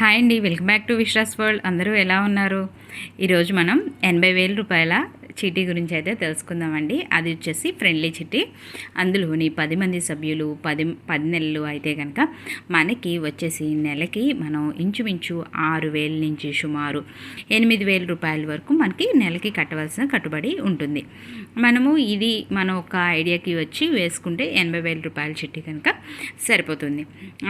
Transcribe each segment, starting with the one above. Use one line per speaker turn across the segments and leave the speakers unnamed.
Hi అండి welcome back to Vishwas world. అందరూ ఎలా ఉన్నారు? ఈరోజు మనం ఎనభై వేల రూపాయల చీటీ గురించి అయితే తెలుసుకుందామండి. అది వచ్చేసి ఫ్రెండ్లీ చిట్టి అందులోని పది మంది సభ్యులు పది పది నెలలు అయితే కనుక మనకి వచ్చేసి నెలకి మనం ఇంచుమించు ఆరు వేల నుంచి సుమారు ఎనిమిది వేల రూపాయల వరకు మనకి నెలకి కట్టవలసిన కట్టుబడి ఉంటుంది. మనము ఇది మన ఒక ఐడియాకి వచ్చి వేసుకుంటే ఎనభై వేల రూపాయల చిట్టి కనుక సరిపోతుంది.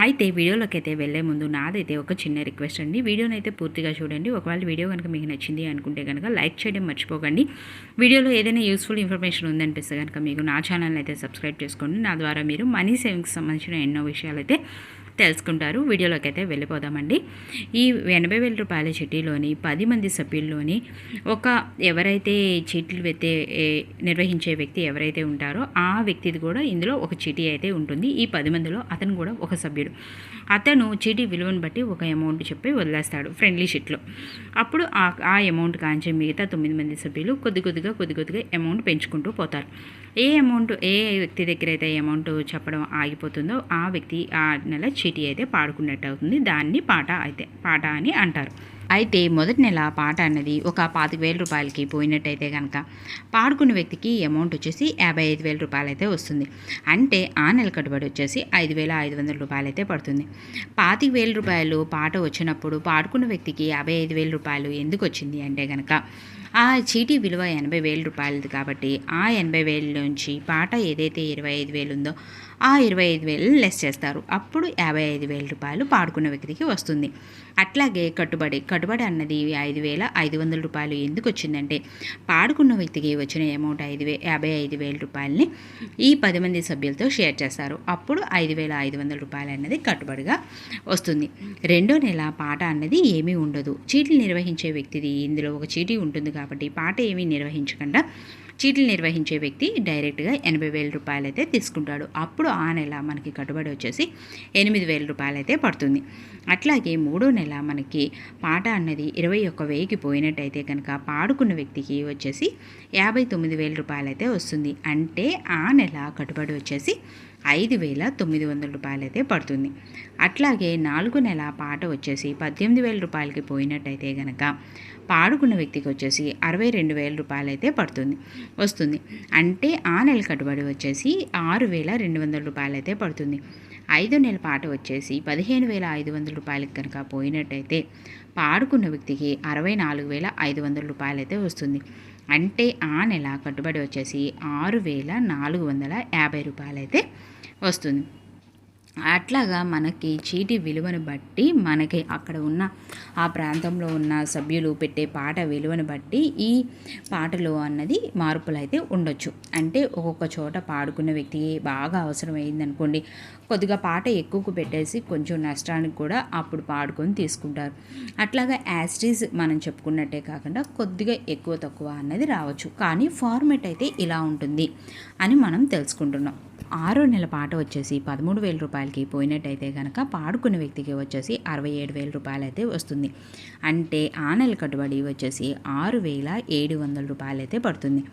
అయితే వీడియోలోకి అయితే వెళ్ళే ముందు నాదైతే ఒక చిన్న రిక్వెస్ట్ అండి. వీడియోని అయితే పూర్తిగా చూడండి. ఒకవేళ వీడియో కనుక మీకు నచ్చింది అనుకుంటే కనుక లైక్ చేయడం మర్చిపోకండి. వీడియోలో ఏదైనా యూస్ఫుల్ ఇన్ఫర్మేషన్ ఉందనిపిస్తే కనుక మీకు నా ఛానల్ అయితే సబ్స్క్రైబ్ చేసుకోండి నా ద్వారా మీరు మనీ సేవింగ్స్ సంబంధించిన ఎన్నో విషయాలు అయితే తెలుసుకుంటారు. వీడియోలోకి అయితే వెళ్ళిపోదామండి. ఈ ఎనభై వేల రూపాయల చిట్టీలోని పది మంది సభ్యుల్లోని ఒక ఎవరైతే చీటీలు అయితే నిర్వహించే వ్యక్తి ఎవరైతే ఉంటారో ఆ వ్యక్తిది కూడా ఇందులో ఒక చీటీ అయితే ఉంటుంది. ఈ పది మందిలో అతను కూడా ఒక సభ్యుడు. అతను చీటీ విలువను బట్టి ఒక అమౌంట్ చెప్పి వదిలేస్తాడు ఫ్రెండ్లీ షీట్లో. అప్పుడు ఆ ఆ అమౌంట్ కాంచి మిగతా తొమ్మిది మంది సభ్యులు కొద్ది కొద్దిగా కొద్ది కొద్దిగా అమౌంట్ పెంచుకుంటూ పోతారు. ఏ అమౌంట్ ఏ వ్యక్తి దగ్గర అయితే అమౌంట్ చెప్పడం ఆగిపోతుందో ఆ వ్యక్తి ఆ నెల చీటీ అయితే పాడుకున్నట్టు అవుతుంది. దాన్ని పాట అయితే పాట అని అంటారు. అయితే మొదటి నెల పాట అన్నది ఒక పాతిక వేల రూపాయలకి పోయినట్టయితే కనుక పాడుకున్న వ్యక్తికి అమౌంట్ వచ్చేసి యాభై ఐదు వేల రూపాయలు అయితే వస్తుంది. అంటే ఆ నెల కట్టుబడి వచ్చేసి ఐదు వేల ఐదు వందల రూపాయలు అయితే పడుతుంది. పాతిక వేల రూపాయలు పాట వచ్చినప్పుడు పాడుకున్న వ్యక్తికి యాభై ఐదు వేల రూపాయలు ఎందుకు వచ్చింది అంటే కనుక ఆ చీటీ విలువ ఎనభై వేల రూపాయలది కాబట్టి ఆ ఎనభై వేల నుంచి పాట ఏదైతే ఇరవై ఐదు వేలు ఉందో ఆ ఇరవై ఐదు వేలు లెస్ చేస్తారు. అప్పుడు యాభై ఐదు వేల రూపాయలు పాడుకున్న వ్యక్తికి వస్తుంది. అట్లాగే కట్టుబడి కట్టుబడి అన్నది ఐదు వేల ఐదు వందల రూపాయలు ఎందుకు వచ్చిందంటే పాడుకున్న వ్యక్తికి వచ్చిన అమౌంట్ ఐదు వే యాభై ఐదు వేల రూపాయలని ఈ పది మంది సభ్యులతో షేర్ చేస్తారు. అప్పుడు ఐదు వేల ఐదు వందల రూపాయలు అన్నది కట్టుబడిగా వస్తుంది. రెండో నెల పాట అన్నది ఏమీ ఉండదు. చీటీలు నిర్వహించే వ్యక్తిది ఇందులో ఒక చీటీ ఉంటుంది కాబట్టి పాట ఏమీ నిర్వహించకుండా చీటీలు నిర్వహించే వ్యక్తి డైరెక్ట్గా ఎనభై వేల రూపాయలు అయితే తీసుకుంటాడు. అప్పుడు ఆ నెల మనకి కట్టుబడి వచ్చేసి ఎనిమిది వేల రూపాయలు అయితే పడుతుంది. అట్లాగే మూడో నెల మనకి పాట అన్నది ఇరవై ఒక్క వెయ్యికి పోయినట్టయితే కనుక పాడుకున్న వ్యక్తికి వచ్చేసి యాభై తొమ్మిది వేల రూపాయలు అయితే వస్తుంది. అంటే ఆ నెల కట్టుబడి వచ్చేసి ఐదు వేల తొమ్మిది వందల రూపాయలు అయితే పడుతుంది. అట్లాగే నాలుగు నెల పాట వచ్చేసి పద్దెనిమిది వేల రూపాయలకి పోయినట్టయితే కనుక పాడుకున్న వ్యక్తికి వచ్చేసి అరవై రెండు వేల రూపాయలు అయితే పడుతుంది వస్తుంది. అంటే ఆ నెల కట్టుబడి వచ్చేసి ఆరు వేల రెండు వందల రూపాయలు అయితే పడుతుంది. ఐదో నెల పాట వచ్చేసి పదిహేను వేల ఐదు వందల రూపాయలకి కనుక పోయినట్టయితే పాడుకున్న వ్యక్తికి అరవై నాలుగు వేల ఐదు వందల రూపాయలు అయితే వస్తుంది. అంటే ఆ నెల కట్టుబడి వచ్చేసి ఆరు వేల నాలుగు వందల యాభై రూపాయలు అయితే వస్తుంది. అట్లాగా మనకి చీటీ విలువను బట్టి మనకి అక్కడ ఉన్న ఆ ప్రాంతంలో ఉన్న సభ్యులు పెట్టే పాట విలువను బట్టి ఈ పాటలో అన్నది మార్పులు అయితే ఉండొచ్చు. అంటే ఒక్కొక్క చోట పాడుకున్న వ్యక్తికి బాగా అవసరమైంది అనుకోండి కొద్దిగా పాట ఎక్కువకు పెట్టేసి కొంచెం నష్టానికి కూడా అప్పుడు పాడుకొని తీసుకుంటారు. అట్లాగా యాస్టీస్ మనం చెప్పుకున్నట్టే కాకుండా కొద్దిగా ఎక్కువ తక్కువ అన్నది రావచ్చు. కానీ ఫార్మేట్ అయితే ఇలా ఉంటుంది అని మనం తెలుసుకుంటున్నాం. ఆరో నెల పాట వచ్చేసి పదమూడు వేల రూపాయలకి పోయినట్టయితే కనుక పాడుకున్న వ్యక్తికి వచ్చేసి అరవై ఏడు వేల రూపాయలు అయితే వస్తుంది. అంటే ఆ నెల కట్టుబడి వచ్చేసి ఆరు వేల ఏడు వందల రూపాయలు అయితే పడుతుంది.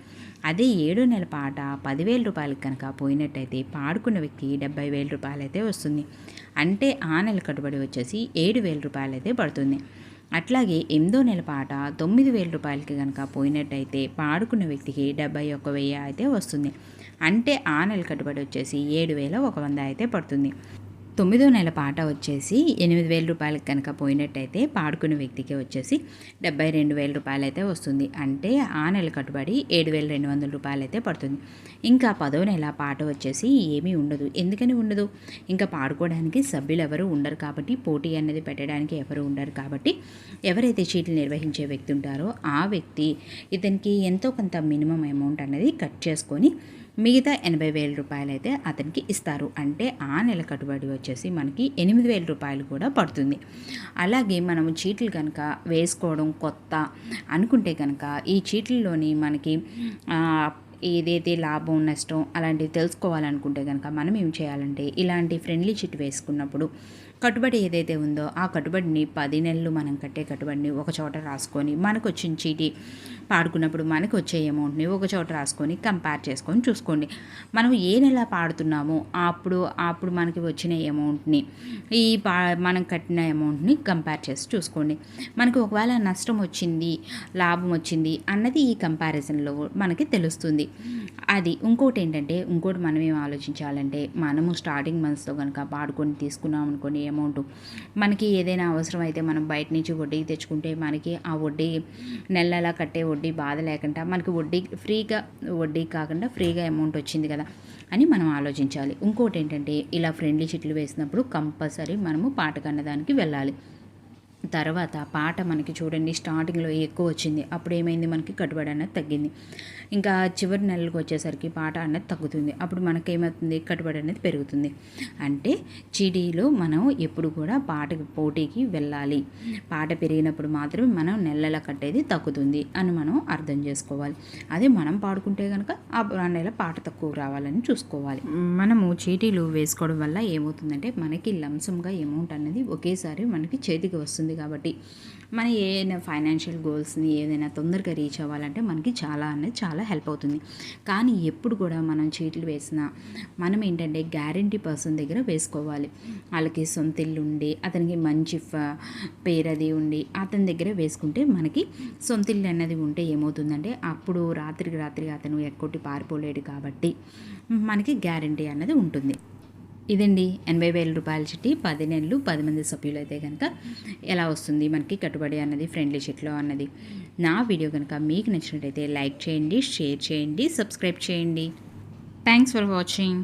అదే ఏడో నెల పాట పదివేల రూపాయలకి కనుక పోయినట్టయితే పాడుకున్న వ్యక్తి డెబ్బై వేల రూపాయలు అయితే వస్తుంది. అంటే ఆ నెల కట్టుబడి వచ్చేసి ఏడు వేల రూపాయలు అయితే పడుతుంది. అట్లాగే ఎనిమిదో నెల పాట తొమ్మిది వేల రూపాయలకి కనుక పోయినట్టయితే పాడుకున్న వ్యక్తికి డెబ్బై ఒక్క వెయ్యి అయితే వస్తుంది. అంటే ఆ నెల కట్టుబడి వచ్చేసి ఏడు వేల ఒక వంద అయితే పడుతుంది. తొమ్మిదో నెల పాట వచ్చేసి ఎనిమిది వేల రూపాయలకి కనుక పోయినట్టయితే పాడుకున్న వ్యక్తికి వచ్చేసి డెబ్బై రెండు వేల రూపాయలు అయితే వస్తుంది. అంటే ఆ నెల కట్టుబడి ఏడు వేల రెండు వందల రూపాయలు అయితే పడుతుంది. ఇంకా పదో నెల పాట వచ్చేసి ఏమీ ఉండదు. ఎందుకని ఉండదు? ఇంకా పాడుకోవడానికి సభ్యులు ఎవరు ఉండరు కాబట్టి పోటీ అనేది పెట్టడానికి ఎవరు ఉండరు కాబట్టి ఎవరైతే చీట్లు నిర్వహించే వ్యక్తి ఉంటారో ఆ వ్యక్తి ఇతనికి ఎంతో కొంత మినిమం అమౌంట్ అనేది కట్ చేసుకొని మిగతా ఎనభై వేల రూపాయలు అయితే అతనికి ఇస్తారు. అంటే ఆ నెల కట్టుబడి వచ్చేసి మనకి ఎనిమిది వేల రూపాయలు కూడా పడుతుంది. అలాగే మనము చీట్లు కనుక వేసుకోవడం కొత్త అనుకుంటే కనుక ఈ చీట్లలోని మనకి ఏదైతే లాభం నష్టం అలాంటివి తెలుసుకోవాలనుకుంటే కనుక మనం ఏం చేయాలంటే ఇలాంటి ఫ్రెండ్లీ చిట్ వేసుకున్నప్పుడు కట్టుబడి ఏదైతే ఉందో ఆ కట్టుబడిని పది నెలలు మనం కట్టే కట్టుబడిని ఒక చోట రాసుకొని మనకు వచ్చిన చీటీ పాడుకున్నప్పుడు మనకు వచ్చే అమౌంట్ని ఒక చోట రాసుకొని కంపేర్ చేసుకొని చూసుకోండి. మనం ఏ నెల పాడుతున్నామో అప్పుడు అప్పుడు మనకి వచ్చిన అమౌంట్ని ఈ పా మనం కట్టిన అమౌంట్ని కంపేర్ చేసి చూసుకోండి. మనకు ఒకవేళ నష్టం వచ్చింది లాభం వచ్చింది అన్నది ఈ కంపారిజన్లో మనకి తెలుస్తుంది. అది ఇంకోటి ఏంటంటే ఇంకోటి మనం ఏం ఆలోచించాలంటే మనము స్టార్టింగ్ మంత్స్లో కనుక పాడుకొని తీసుకున్నాం అనుకోని అమౌంట్. మనకి ఏదైనా అవసరం అయితే మనం బయట నుంచి వడ్డీకి తెచ్చుకుంటే మనకి ఆ వడ్డీ నెల నెలా కట్టే వడ్డీ బాధ లేకుండా మనకి వడ్డీ ఫ్రీగా వడ్డీ కాకుండా ఫ్రీగా అమౌంట్ వచ్చింది కదా అని మనం ఆలోచించాలి. ఇంకోటి ఏంటంటే ఇలా ఫ్రెండ్లీ చిట్లు వేసినప్పుడు కంపల్సరీ మనము పాట కన్నదానికి వెళ్ళాలి. తర్వాత పాట మనకి చూడండి స్టార్టింగ్లో ఎక్కువ వచ్చింది. అప్పుడు ఏమైంది మనకి? కట్టుబడి అనేది తగ్గింది. ఇంకా చివరి నెలలకు వచ్చేసరికి పాట అనేది తగ్గుతుంది. అప్పుడు మనకి ఏమవుతుంది కట్టుబడి అనేది పెరుగుతుంది. అంటే చీడీలో మనం ఎప్పుడు కూడా పాటకి పోటీకి వెళ్ళాలి. పాట పెరిగినప్పుడు మాత్రమే మనం నెలల కట్టేది తగ్గుతుంది అని మనం అర్థం చేసుకోవాలి. అదే మనం పాడుకుంటే కనుక ఆ నెల పాట తక్కువ రావాలని చూసుకోవాలి. మనము చీటీలు వేసుకోవడం వల్ల ఏమవుతుందంటే మనకి లంసంగా అమౌంట్ అనేది ఒకేసారి మనకి చేతికి వస్తుంది. కాబట్టి మన ఏదైనా ఫైనాన్షియల్ గోల్స్ని ఏదైనా తొందరగా రీచ్ అవ్వాలంటే మనకి చాలా అనేది చాలా హెల్ప్ అవుతుంది. కానీ ఎప్పుడు కూడా మనం చీట్లు వేసినా మనం ఏంటంటే గ్యారంటీ పర్సన్ దగ్గర వేసుకోవాలి. వాళ్ళకి సొంత ఇల్లు ఉండి అతనికి మంచి పేరు అది ఉండి అతని దగ్గర వేసుకుంటే మనకి సొంత ఇల్లు అన్నది ఉంటే ఏమవుతుందంటే అప్పుడు రాత్రికి రాత్రి అతను ఎక్కొట్టి పారిపోలేడు కాబట్టి మనకి గ్యారంటీ అన్నది ఉంటుంది. ఇదండి ఎనభై వేల రూపాయల చిట్టి. పది నెలలు పది మంది సభ్యులు అయితే కనుక ఎలా వస్తుంది మనకి కట్టుబడి అన్నది ఫ్రెండ్లీ చిట్లో అన్నది. నా వీడియో కనుక మీకు నచ్చినట్టయితే లైక్ చేయండి షేర్ చేయండి సబ్స్క్రైబ్ చేయండి. Thanks for watching